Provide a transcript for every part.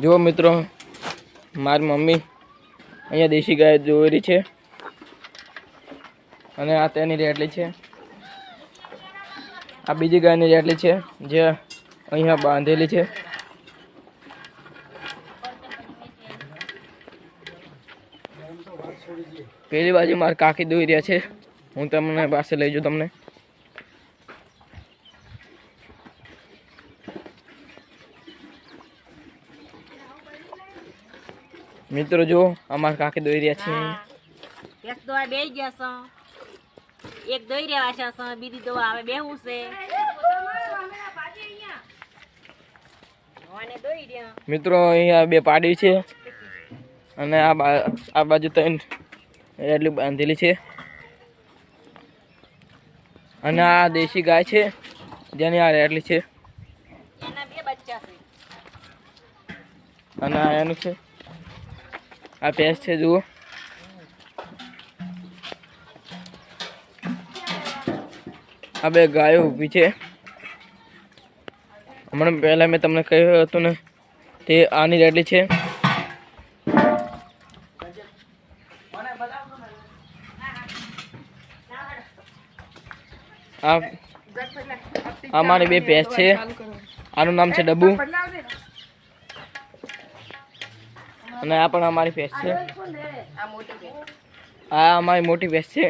જુઓ મિત્રો, મારી મમ્મી અહીંયા દેશી ગાય દોરી છે અને આ તેની રેટલી છે. આ બીજી ગાયની રેટલી છે જે અહીંયા બાંધેલી છે. પેલી બાજુ મારા કાકી દોઈ રહ્યા છે. હું તમને પાસે લઈ જાઉં તમને. મિત્રો જો અમાર કાકી દોઈ રહ્યા છે. એક દવા બે ગયા છે. એક દોઈ રહ્યા છે સ બીજી દવા આવે બેહું છે. મિત્રો અહીંયા બે પાડી છે. અને આ આ બાજુ ત્રણ એટલી બાંધેલી છે. અને આ દેશી ગાય છે જેની આ રેટલી છે. છે. અને આ એનું છે. આ ભેંસ છે, જુઓ. આ બે ગાયો ઊભી છે. હમણાં પહેલાં મેં તમને કહ્યું હતું ને, તે આની રેટલી છે. આ આ મારી બે ભેંસ છે. આનું નામ છે ડબ્બુ. અને આ પણ અમારી ભેંસ છે. આ અમારી મોટી ભેંસ છે.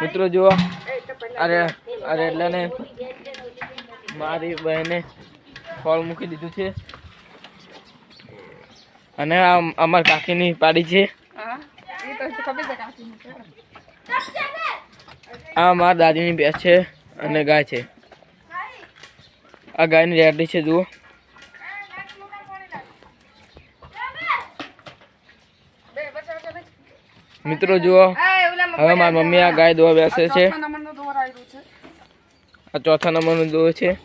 મિત્રો જુઓ, અરે અરે એટલે ને મારી બહેને ફળ મૂકી દીધું છે. અને આ અમારી કાકીની પાડી છે. આ મારા દાદીની ભેંસ છે અને ગાય છે. આ ગાયની રેડી છે, જુઓ. મિત્રો, જુઓ. હવે મારી મમ્મી આ ગાય દોવા બેસે છે. આ ચોથા નંબરનું દોર છે.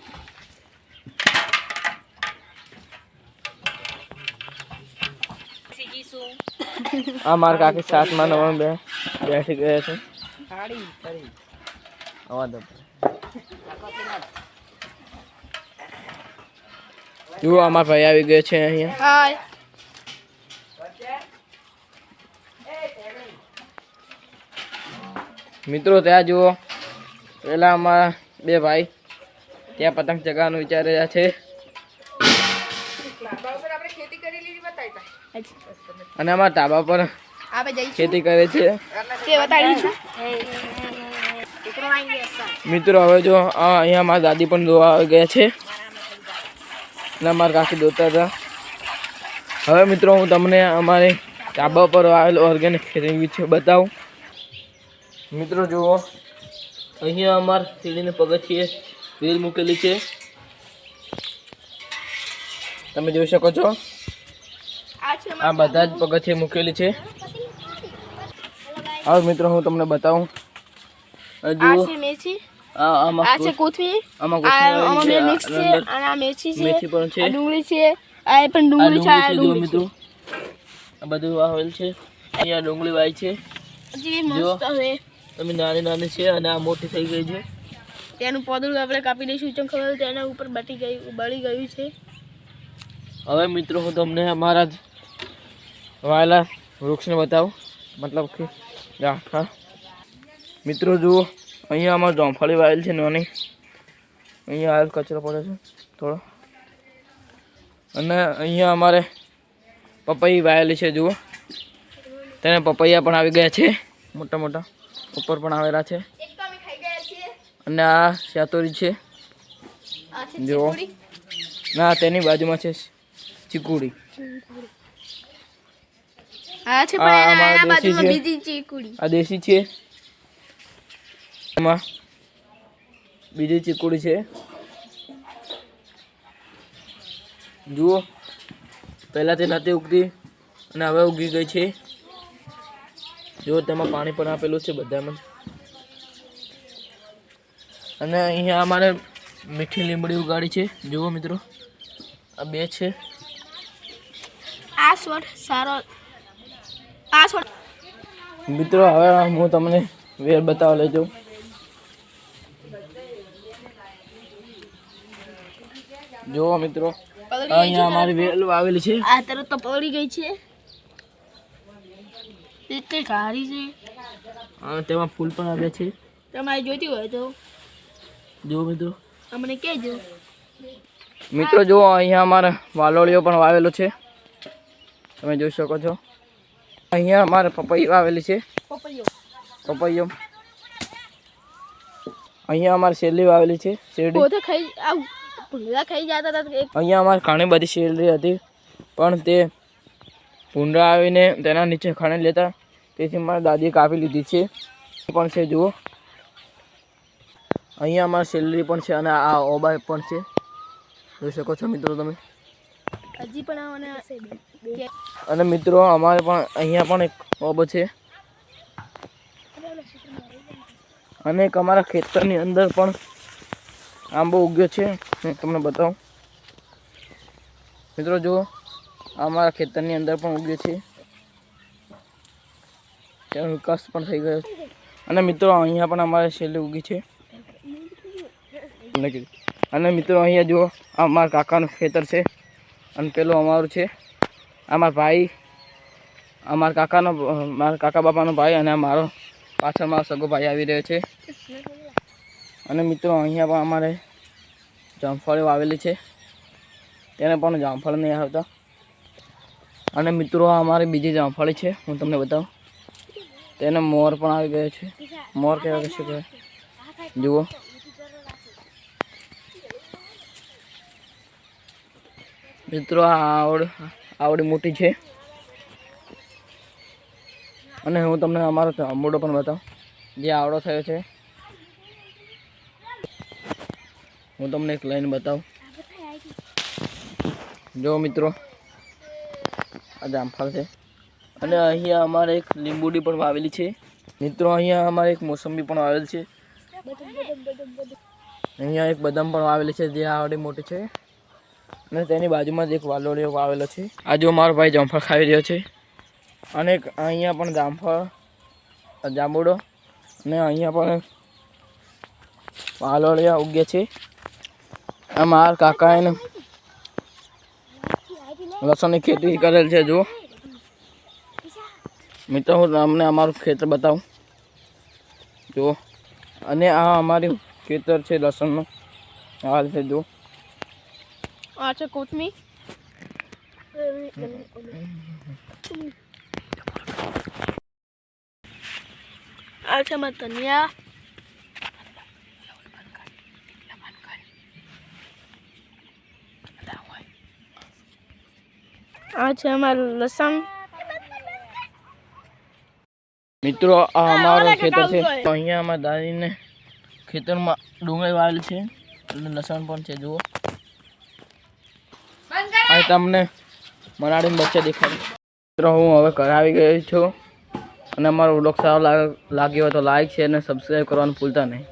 આ મારા કાકી સાતમા નંબર બે બેસી ગયા છે. જુઓ અમારા ભાઈ આવી ગયો છે અહીંયા. મિત્રો, ત્યાં જુઓ. પેલા અમારા બે ભાઈ ત્યાં પતંગ ચગાવવાનું વિચારી રહ્યા છે. અને અમારા ધાબા પર ખેતી કરે છે. મિત્રો, હવે જો અહીંયા મારા દાદી પણ દોવા આવી ગયા છે. અને અમારા કાકી દોતા હતા. હવે મિત્રો, હું તમને અમારે ધાબા પર આવેલ ઓર્ગેનિક ખેતી વિશે બતાવું. મિત્રો જુઓ. અહીંયા અમાર સીડીને પગથિયે વેલ મૂકેલી છે. તમે જોઈ શકો છો. આ બધા જ પગથિયે મૂકેલી છે. હવે મિત્રો હું તમને બતાવું. આ જુઓ. છે આમાં આ કોથમીર. આમાં બે મિક્સ છે અને આ મેથી છે. મેથી પણ છે. ડુંગળી છે. આ પણ ડુંગળી છે આ ડુંગળી મિત્રો. બધું આવેલ છે. અહીંયા ડુંગળી વાય છે. હજી મસ્ત છે તમે નાની નાની છે અને આ મોટી થઈ ગઈ છે. તેનું પોદળું આપણે કાપી દઈશું ચમ ખબર તેના ઉપર બટી ગયું બળી ગયું છે. હવે મિત્રો હું તમને અમારા જ વાયેલા વૃક્ષને બતાવું. મતલબ કે ઝાડખા મિત્રો જુઓ અહીંયા અમારે જોમફળી વાયેલ છે નાની. અહીંયા આવેલ કચરો પડે છે થોડો. અને અહીંયા અમારે પપૈયા વાયેલી છે જુઓ. તેને પપૈયા પણ આવી ગયા છે મોટા મોટા. ઉપર પણ આવેલા છે. અને આ શાતોરી છે. આ જો. ના તેની બાજુમાં છે ચીકુડી. આ દેશી છે. એમાં બીજી ચીકુડી છે. જુઓ. પહેલાં તે નથી ઉગતી અને હવે ઉગી ગઈ છે. જુઓ તેમાં પાણી પણ આપેલું છે બધામાં. અને અહીંયા અમારે મીઠી લીમડી ઉગાડી છે. જુઓ મિત્રો આ બે છે. આ છોડ સારો આ છોડ મિત્રો હવે હું તમને વેર બતાવવા લઈ જાઉં. જુઓ મિત્રો અહીંયા અમારી વેલ વાવેલી છે. આ તરફ તો પડી ગઈ છે. તે કઈ કાળી છે તેમાં ફૂલ પણ આવ્યા છે. તમારે જોઈતી હોય તો. જો મિત્રો. અમને કહેજો. મિત્રો જુઓ અહીંયા અમારે વાલોળીઓ પણ વાવેલો છે. તમે જોઈ શકો છો. અહીંયા અમારે પપૈયું વાવેલી છે. પપૈયો. પપૈયો. અહીંયા અમારે શેરડી વાવેલી છે શેરડી. ખાઈ ભૂંગળા ખાઈ જતા હતા અહીંયા અમારે ઘણી બધી શેરડી હતી. પણ તે ભૂંડા આવીને તેના નીચે ખણી લેતા. તેથી મારા દાદીએ કાપી લીધી છે. પણ છે જુઓ. અહીંયા અમારા સેલરી પણ છે અને આ ઓબા પણ છે. જોઈ શકો છો મિત્રો તમે. હજી પણ અને મિત્રો અમારે પણ અહીંયા પણ એક ઓબો છે. અને એક અમારા ખેતરની અંદર પણ આંબો ઉગ્યો છે. તમને બતાવું. મિત્રો જુઓ. અમારા ખેતરની અંદર પણ ઉગ્યો છે. તેનો વિકાસ પણ થઈ ગયો. છે અને મિત્રો, અહીંયા પણ અમારે છેલ્લે ઉગી છે. અને મિત્રો, અહીંયા જુઓ અમારા કાકાનું ખેતર છે. અને પેલું અમારું છે. આ મારા ભાઈ અમારા કાકાનો, મારા કાકા બાપાનો ભાઈ અને મારો પાછળ મારો સગો ભાઈ આવી રહ્યો છે. અને મિત્રો, અહીંયા પણ અમારે જામફળી આવેલી છે. તેને પણ જામફળ નહીં આવતા. અને મિત્રો, આ અમારી બીજી જામફળી છે. હું તમને બતાવું. તેને મોર પણ આવી ગયો છે. મોર કહેવા કહેશે કે, જુઓ. મિત્રો, આ આવડ, આવડી મોટી છે. અને હું તમને અમારો અંબોડો પણ બતાવું. જે આવડો થયો છે. હું તમને એક લાઈન બતાવું. જો, મિત્રો આ જામફળ છે અને અહીંયા અમારે એક લીંબુડી પણ વાવેલી છે. મિત્રો, અહીંયા અમારે એક મોસંબી પણ વાવેલ છે. અહીંયા એક બદામ પણ વાવેલી છે, જે આવડી મોટી છે. અને તેની બાજુમાં જ એક વાલોડીઓ વાવેલો છે. આ જો મારો ભાઈ જામફળ ખાઈ રહ્યો છે. અને અહીંયા પણ જામફળ જાંબુડો અને અહીંયા પણ વાલોડિયા ઉગ્યા છે. આ મારા કાકા એને લસણની ખેતી કરેલ છે, જુઓ. મિત્રો, હું તમને અમારું ખેતર બતાવું. જુઓ. અને આ અમારી ખેતર છે લસણનું. હાલ છે, જુઓ. આ છે કોથમી આ છે મારા ધનિયા. આ છે અમારું લસણ. મિત્રો આ અમારું ખેતર છે. અહીંયા અમારા દાદીને ખેતરમાં ડુંગળી વાવેલ છે. અને લસણ પણ છે જુઓ. આ તમને મરાડીને બચ્ચા દેખાડે. મિત્રો હું હવે ઘરે આવી ગયો છું. અને અમારો વ્લોગ સારો લાગ- લાગ્યો તો લાઈક છે અને સબસ્ક્રાઈબ કરવાનું ભૂલતા નહીં.